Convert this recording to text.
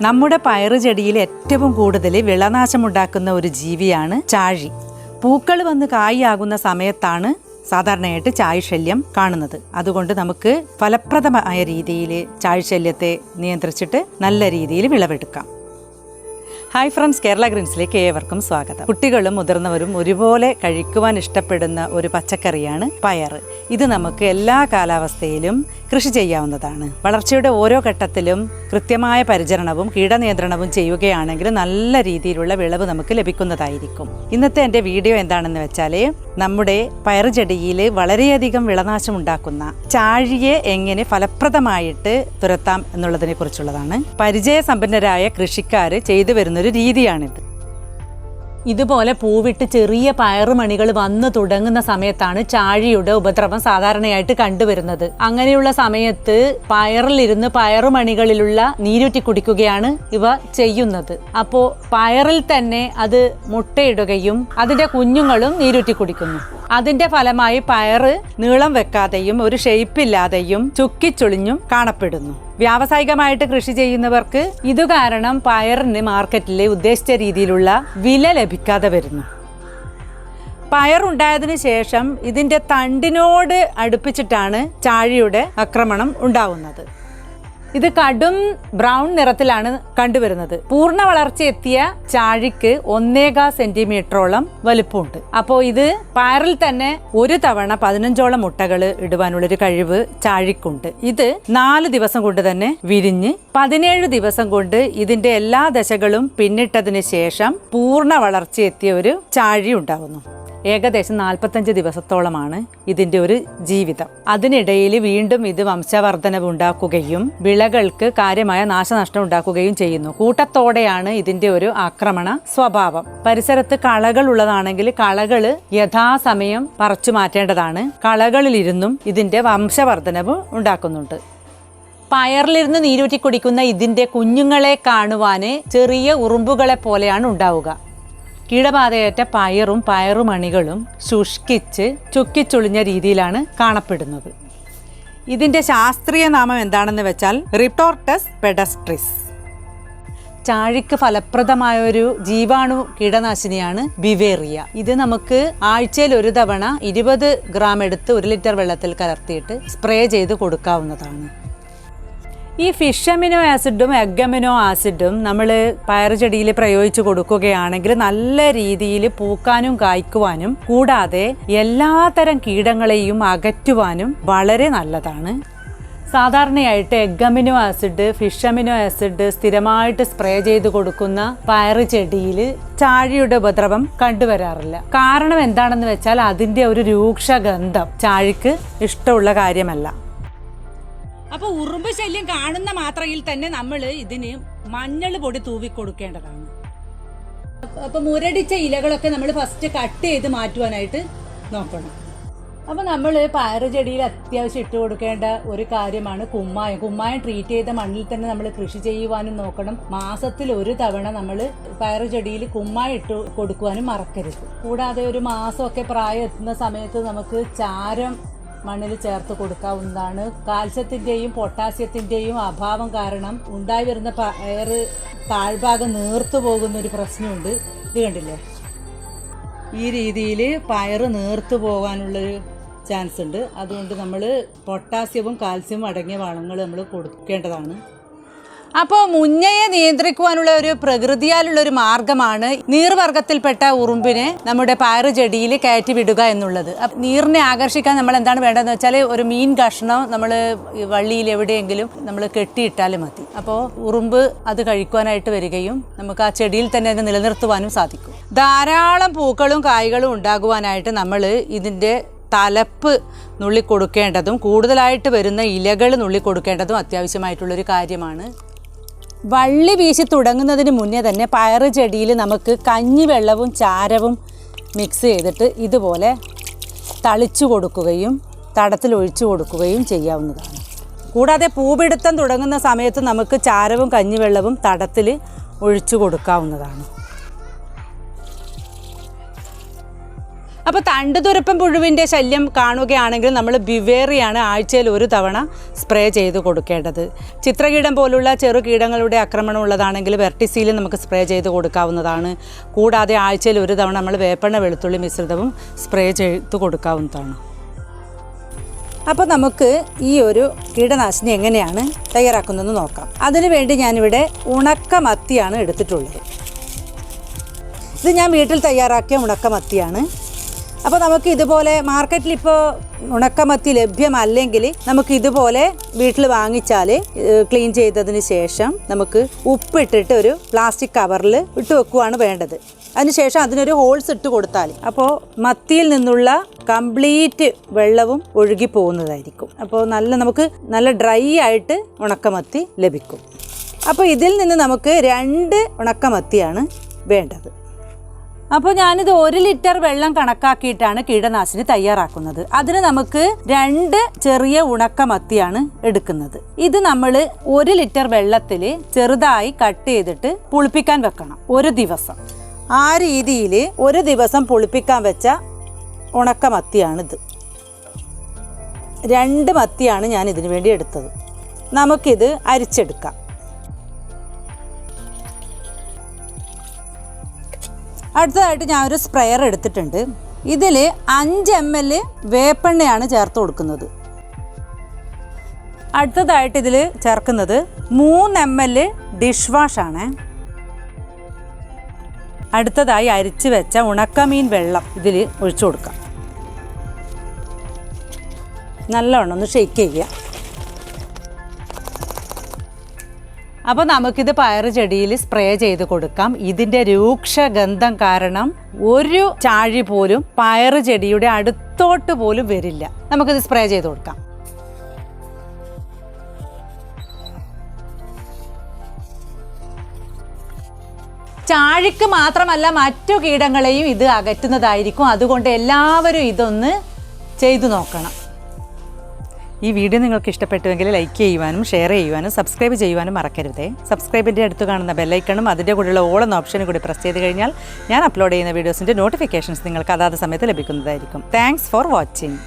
നമ്മുടെ പയറ് ചെടിയിൽ ഏറ്റവും കൂടുതൽ വിളനാശമുണ്ടാക്കുന്ന ഒരു ജീവിയാണ് ചാഴി. പൂക്കൾ വന്ന് കായാകുന്ന സമയത്താണ് സാധാരണയായിട്ട് ചായ ശല്യം കാണുന്നത്. അതുകൊണ്ട് നമുക്ക് ഫലപ്രദമായ രീതിയിൽ ചായ ശല്യത്തെ നിയന്ത്രിച്ചിട്ട് നല്ല രീതിയിൽ വിളവെടുക്കാം. ഹായ് ഫ്രണ്ട്സ് കേരള ഗ്രീൻസിലേക്ക് ഏവർക്കും സ്വാഗതം. കുട്ടികളും മുതിർന്നവരും ഒരുപോലെ കഴിക്കുവാൻ ഇഷ്ടപ്പെടുന്ന ഒരു പച്ചക്കറിയാണ് പയർ. ഇത് നമുക്ക് എല്ലാ കാലാവസ്ഥയിലും കൃഷി ചെയ്യാവുന്നതാണ്. വളർച്ചയുടെ ഓരോ ഘട്ടത്തിലും കൃത്യമായ പരിചരണവും കീടനിയന്ത്രണവും ചെയ്യുകയാണെങ്കിൽ നല്ല രീതിയിലുള്ള വിളവ് നമുക്ക് ലഭിക്കുന്നതായിരിക്കും. ഇന്നത്തെ എന്റെ വീഡിയോ എന്താണെന്ന് വെച്ചാൽ നമ്മുടെ പയറുചെടിയിൽ വളരെയധികം വിളനാശം ഉണ്ടാക്കുന്ന ചാഴിയെ എങ്ങനെ ഫലപ്രദമായിട്ട് തുരത്താം എന്നുള്ളതിനെ കുറിച്ചുള്ളതാണ് പരിചയസമ്പന്നരായ കൃഷിക്കാർ ചെയ്തു വരുന്നൊരു രീതിയാണിത്. ഇതുപോലെ പൂവിട്ട് ചെറിയ പയറുമണികൾ വന്നു തുടങ്ങുന്ന സമയത്താണ് ചാഴിയുടെ ഉപദ്രവം സാധാരണയായിട്ട് കണ്ടുവരുന്നത്. അങ്ങനെയുള്ള സമയത്ത് പയറിലിരുന്ന് പയറുമണികളിലുള്ള നീരൂറ്റി കുടിക്കുകയാണ് ഇവ ചെയ്യുന്നത്. അപ്പോൾ പയറിൽ തന്നെ അത് മുട്ടയിടുകയും അതിന്റെ കുഞ്ഞുങ്ങളും നീരൂറ്റി കുടിക്കുന്നു. അതിന്റെ ഫലമായി പയറ് നീളം വെക്കാതെയും ഒരു ഷെയ്പ്പില്ലാതെയും ചുക്കിച്ചുളിഞ്ഞും കാണപ്പെടുന്നു. വ്യാവസായികമായിട്ട് കൃഷി ചെയ്യുന്നവർക്ക് ഇത് കാരണം പയറിന് മാർക്കറ്റിൽ ഉദ്ദേശിച്ച രീതിയിലുള്ള വില ലഭിക്കാതെ വരുന്നു. പയറുണ്ടായതിനു ശേഷം ഇതിന്റെ തണ്ടിനോട് അടുപ്പിച്ചിട്ടാണ് ചാഴിയുടെ ആക്രമണം ഉണ്ടാവുന്നത്. ഇത് കടും ബ്രൗൺ നിറത്തിലാണ് കണ്ടുവരുന്നത്. പൂർണ വളർച്ച എത്തിയ ചാഴിക്ക് ഒന്നേകാ സെന്റിമീറ്ററോളം വലുപ്പമുണ്ട്. അപ്പോൾ ഇത് പയറിൽ തന്നെ ഒരു തവണ പതിനഞ്ചോളം മുട്ടകൾ ഇടുവാനുള്ളൊരു കഴിവ് ചാഴിക്കുണ്ട്. ഇത് നാല് ദിവസം കൊണ്ട് തന്നെ വിരിഞ്ഞ് പതിനേഴ് ദിവസം കൊണ്ട് ഇതിന്റെ എല്ലാ ദശകളും പിന്നിട്ടതിന് ശേഷം പൂർണ വളർച്ച എത്തിയ ഒരു ചാഴി ഉണ്ടാകുന്നു ഏകദേശം നാൽപ്പത്തഞ്ച് ദിവസത്തോളമാണ് ഇതിന്റെ ഒരു ജീവിതം. അതിനിടയിൽ വീണ്ടും ഇത് വംശവർദ്ധനവ് ഉണ്ടാക്കുകയും വിളകൾക്ക് കാര്യമായ നാശനഷ്ടം ഉണ്ടാക്കുകയും ചെയ്യുന്നു. കൂട്ടത്തോടെയാണ് ഇതിന്റെ ഒരു ആക്രമണ സ്വഭാവം. പരിസരത്ത് കളകൾ ഉള്ളതാണെങ്കിൽ കളകൾ യഥാസമയം പറിച്ചു മാറ്റേണ്ടതാണ്. കളകളിലിരുന്നും ഇതിന്റെ വംശവർദ്ധനവ് ഉണ്ടാക്കുന്നുണ്ട്. പയറിലിരുന്ന് നീരൂറ്റി കുടിക്കുന്ന ഇതിന്റെ കുഞ്ഞുങ്ങളെ കാണുവാന് ചെറിയ ഉറുമ്പുകളെ പോലെയാണ് ഉണ്ടാവുക. കീടബാധയേറ്റ പയറും പയറുമണികളും ശുഷ്കിച്ച് ചുക്കിച്ചുളിഞ്ഞ രീതിയിലാണ് കാണപ്പെടുന്നത്. ഇതിന്റെ ശാസ്ത്രീയ നാമം എന്താണെന്ന് വെച്ചാൽ റിട്ടോർട്ടസ് പെഡസ്ട്രിസ് ചാഴിക്ക് ഫലപ്രദമായ ഒരു ജീവാണു കീടനാശിനിയാണ് ബിവേറിയ ഇത് നമുക്ക് ആഴ്ചയിൽ ഒരു തവണ ഇരുപത് ഗ്രാം എടുത്ത് ഒരു ലിറ്റർ വെള്ളത്തിൽ കലർത്തിയിട്ട് സ്പ്രേ ചെയ്ത് കൊടുക്കാവുന്നതാണ്. ഈ ഫിഷ് അമിനോ ആസിഡും എഗ് അമിനോ ആസിഡും നമ്മൾ പയർ ചെടിയിൽ പ്രയോഗിച്ചു കൊടുക്കുകയാണെങ്കിൽ നല്ല രീതിയിൽ പൂക്കാനും കായ്ക്കുവാനും കൂടാതെ എല്ലാത്തരം കീടങ്ങളെയും അകറ്റുവാനും വളരെ നല്ലതാണ്. സാധാരണയായിട്ട് egg amino acid fish amino acid സ്ഥിരമായിട്ട് സ്പ്രേ ചെയ്ത് കൊടുക്കുന്ന പയർ ചെടിയിൽ ചാഴിയുടെ ഉപദ്രവം കണ്ടുവരാറില്ല. കാരണം എന്താണെന്ന് വെച്ചാൽ അതിന്റെ ഒരു രൂക്ഷ ഗന്ധം ചാഴിക്ക് ഇഷ്ടമുള്ള കാര്യമല്ല. അപ്പൊ ഉറുമ്പ് ശല്യം കാണുന്ന മാത്രയിൽ തന്നെ നമ്മൾ ഇതിന് മഞ്ഞൾ പൊടി തൂവി കൊടുക്കേണ്ടതാണ്. അപ്പൊ മുരടിച്ച ഇലകളൊക്കെ നമ്മൾ ഫസ്റ്റ് കട്ട് ചെയ്ത് മാറ്റുവാനായിട്ട് നോക്കണം. അപ്പൊ നമ്മൾ പയറ് ചെടിയിൽ അത്യാവശ്യം ഇട്ട് കൊടുക്കേണ്ട ഒരു കാര്യമാണ് കുമ്മായം. കുമ്മായം ട്രീറ്റ് ചെയ്ത മണ്ണിൽ തന്നെ നമ്മൾ കൃഷി ചെയ്യുവാനും നോക്കണം. മാസത്തിൽ ഒരു തവണ നമ്മൾ പയറ് ചെടിയിൽ കുമ്മായം ഇട്ട് കൊടുക്കുവാനും മറക്കരുത്. കൂടാതെ ഒരു മാസമൊക്കെ പ്രായം എത്തുന്ന സമയത്ത് നമുക്ക് ചാരം മണ്ണിൽ ചേർത്ത് കൊടുക്കാവുന്നതാണ്. കാൽസ്യത്തിന്റെയും പൊട്ടാസ്യത്തിന്റെയും അഭാവം കാരണം ഉണ്ടായി വരുന്ന പയർ താഴ്ഭാഗം നീർത്തു പോകുന്ന ഒരു പ്രശ്നമുണ്ട്. ഇത് കണ്ടില്ലേ? ഈ രീതിയിൽ പയർ നീർത്തു പോകാനുള്ളൊരു ചാൻസ് ഉണ്ട് അതുകൊണ്ട് നമ്മൾ പൊട്ടാസ്യവും കാൽസ്യവും അടങ്ങിയ വളങ്ങൾ നമ്മൾ കൊടുക്കേണ്ടതാണ്. അപ്പോൾ മുഞ്ഞയെ നിയന്ത്രിക്കുവാനുള്ള ഒരു പ്രകൃതിയാലുള്ള ഒരു മാർഗമാണ് നീർവർഗത്തിൽപ്പെട്ട ഉറുമ്പിനെ നമ്മുടെ പയറ് ചെടിയിൽ കയറ്റി വിടുക എന്നുള്ളത്. നീറിനെ ആകർഷിക്കാൻ നമ്മൾ എന്താണ് വേണ്ടതെന്ന് വെച്ചാൽ ഒരു മീൻ കഷ്ണം നമ്മൾ വള്ളിയിൽ എവിടെയെങ്കിലും നമ്മൾ കെട്ടിയിട്ടാൽ മതി. അപ്പോൾ ഉറുമ്പ് അത് കഴിക്കുവാനായിട്ട് വരികയും നമുക്ക് ആ ചെടിയിൽ തന്നെ അത് നിലനിർത്തുവാനും സാധിക്കും. ധാരാളം പൂക്കളും കായ്കളും ഉണ്ടാകുവാനായിട്ട് നമ്മൾ ഇതിന്റെ തലപ്പ് നുള്ളി കൊടുക്കേണ്ടതും കൂടുതലായിട്ട് വരുന്ന ഇലകൾ നുള്ളി കൊടുക്കേണ്ടതും അത്യാവശ്യമായിട്ടുള്ളൊരു കാര്യമാണ്. വള്ളി വീശി തുടങ്ങുന്നതിന് മുന്നേ തന്നെ പയർ ചെടിയിൽ നമുക്ക് കഞ്ഞിവെള്ളവും ചാരവും മിക്സ് ചെയ്തിട്ട് ഇതുപോലെ തളിച്ചു കൊടുക്കുകയും തടത്തിൽ ഒഴിച്ചു കൊടുക്കുകയും ചെയ്യാവുന്നതാണ്. കൂടാതെ പൂപിടുത്തം തുടങ്ങുന്ന സമയത്ത് നമുക്ക് ചാരവും കഞ്ഞിവെള്ളവും തടത്തിൽ ഒഴിച്ചു കൊടുക്കാവുന്നതാണ്. അപ്പോൾ തണ്ടുതുരപ്പൻ പുഴുവിന്റെ ശല്യം കാണുകയാണെങ്കിൽ നമ്മൾ ബിവേറിയാണ് ആഴ്ചയിൽ ഒരു തവണ സ്പ്രേ ചെയ്ത് കൊടുക്കേണ്ടത്. ചിത്രകീടം പോലുള്ള ചെറു കീടങ്ങളുടെ ആക്രമണം ഉള്ളതാണെങ്കിൽ വെർട്ടിസീലും നമുക്ക് സ്പ്രേ ചെയ്ത് കൊടുക്കാവുന്നതാണ്. കൂടാതെ ആഴ്ചയിൽ ഒരു തവണ നമ്മൾ വേപ്പെണ്ണ വെളുത്തുള്ളി മിശ്രിതവും സ്പ്രേ ചെയ്ത് കൊടുക്കാവുന്നതാണ്. അപ്പോൾ നമുക്ക് ഈ ഒരു കീടനാശിനി എങ്ങനെയാണ് തയ്യാറാക്കുന്നതെന്ന് നോക്കാം. അതിനുവേണ്ടി ഞാനിവിടെ ഉണക്ക മത്തിയാണ് എടുത്തിട്ടുള്ളത്. ഇത് ഞാൻ വീട്ടിൽ തയ്യാറാക്കിയ ഉണക്കമത്തിയാണ്. അപ്പോൾ നമുക്ക് ഇതുപോലെ മാർക്കറ്റിൽ ഇപ്പോൾ ഉണക്കമത്തി ലഭ്യമല്ലെങ്കിൽ നമുക്ക് ഇതുപോലെ വീട്ടിൽ വാങ്ങിച്ചാൽ ക്ലീൻ ചെയ്തതിന് ശേഷം നമുക്ക് ഉപ്പിട്ടിട്ട് ഒരു പ്ലാസ്റ്റിക് കവറിൽ ഇട്ട് വെക്കുവാണ് വേണ്ടത്. അതിനുശേഷം അതിനൊരു ഹോൾസ് ഇട്ട് കൊടുത്താൽ അപ്പോൾ മത്തിയിൽ നിന്നുള്ള കംപ്ലീറ്റ് വെള്ളവും ഒഴുകി പോകുന്നതായിരിക്കും. അപ്പോൾ നല്ല നമുക്ക് നല്ല ഡ്രൈ ആയിട്ട് ഉണക്കമത്തി ലഭിക്കും. അപ്പോൾ ഇതിൽ നിന്ന് നമുക്ക് രണ്ട് ഉണക്കമത്തിയാണ് വേണ്ടത്. അപ്പോൾ ഞാനിത് ഒരു ലിറ്റർ വെള്ളം കണക്കാക്കിയിട്ടാണ് കീടനാശിനി തയ്യാറാക്കുന്നത്. അതിന് നമുക്ക് രണ്ട് ചെറിയ ഉണക്കമത്തിയാണ് എടുക്കുന്നത്. ഇത് നമ്മൾ ഒരു ലിറ്റർ വെള്ളത്തിൽ ചെറുതായി കട്ട് ചെയ്തിട്ട് പുളിപ്പിക്കാൻ വെക്കണം. ഒരു ദിവസം. ആ രീതിയിൽ ഒരു ദിവസം പുളിപ്പിക്കാൻ വെച്ച ഉണക്കമത്തിയാണിത്. രണ്ട് മത്തിയാണ് ഞാൻ ഇതിനു വേണ്ടി എടുത്തത്. നമുക്കിത് അരിച്ചെടുക്കാം. അടുത്തതായിട്ട് ഞാൻ ഒരു സ്പ്രെയർ എടുത്തിട്ടുണ്ട്. ഇതിൽ അഞ്ച് എം എൽ വേപ്പെണ്ണയാണ് ചേർത്ത് കൊടുക്കുന്നത്. അടുത്തതായിട്ട് ഇതിൽ ചേർക്കുന്നത് മൂന്ന് എം എൽ ഡിഷ് വാഷാണ് അടുത്തതായി അരിച്ച് വെച്ച ഉണക്കമീൻ വെള്ളം ഇതിൽ ഒഴിച്ചു കൊടുക്കാം. നല്ലവണ്ണം ഒന്ന് ഷെയ്ക്ക് ചെയ്യുക. അപ്പോൾ നമുക്കിത് പയർ ചെടിയിൽ സ്പ്രേ ചെയ്ത് കൊടുക്കാം. ഇതിന്റെ രൂക്ഷ ഗന്ധം കാരണം ഒരു ചാഴി പോലും പയർ ചെടിയുടെ അടുത്തോട്ട് പോലും വരില്ല. നമുക്കിത് സ്പ്രേ ചെയ്ത് കൊടുക്കാം. ചാഴിക്ക് മാത്രമല്ല മറ്റു കീടങ്ങളെയും ഇത് അകറ്റുന്നതായിരിക്കും. അതുകൊണ്ട് എല്ലാവരും ഇതൊന്ന് ചെയ്തു നോക്കണം. ഈ വീഡിയോ നിങ്ങൾക്ക് ഇഷ്ടപ്പെട്ടുവെങ്കിൽ ലൈക്ക് ചെയ്യുവാനും ഷെയർ ചെയ്യുവാനും സബ്സ്ക്രൈബ് ചെയ്യുവാനും മറക്കരുതേ. സബ്സ്ക്രൈബിന്റെ അടുത്ത് കാണുന്ന ബെല്ലൈക്കണും അതിന്റെ കൂടെയുള്ള ഓൾ എന്ന ഓപ്ഷനും കൂടി പ്രസ് ചെയ്ത് കഴിഞ്ഞാൽ ഞാൻ അപ്ലോഡ് ചെയ്യുന്ന വീഡിയോസിന്റെ നോട്ടിഫിക്കേഷൻസ് നിങ്ങൾക്ക് അതാത് സമയത്ത് ലഭിക്കുന്നതായിരിക്കും. Thanks for watching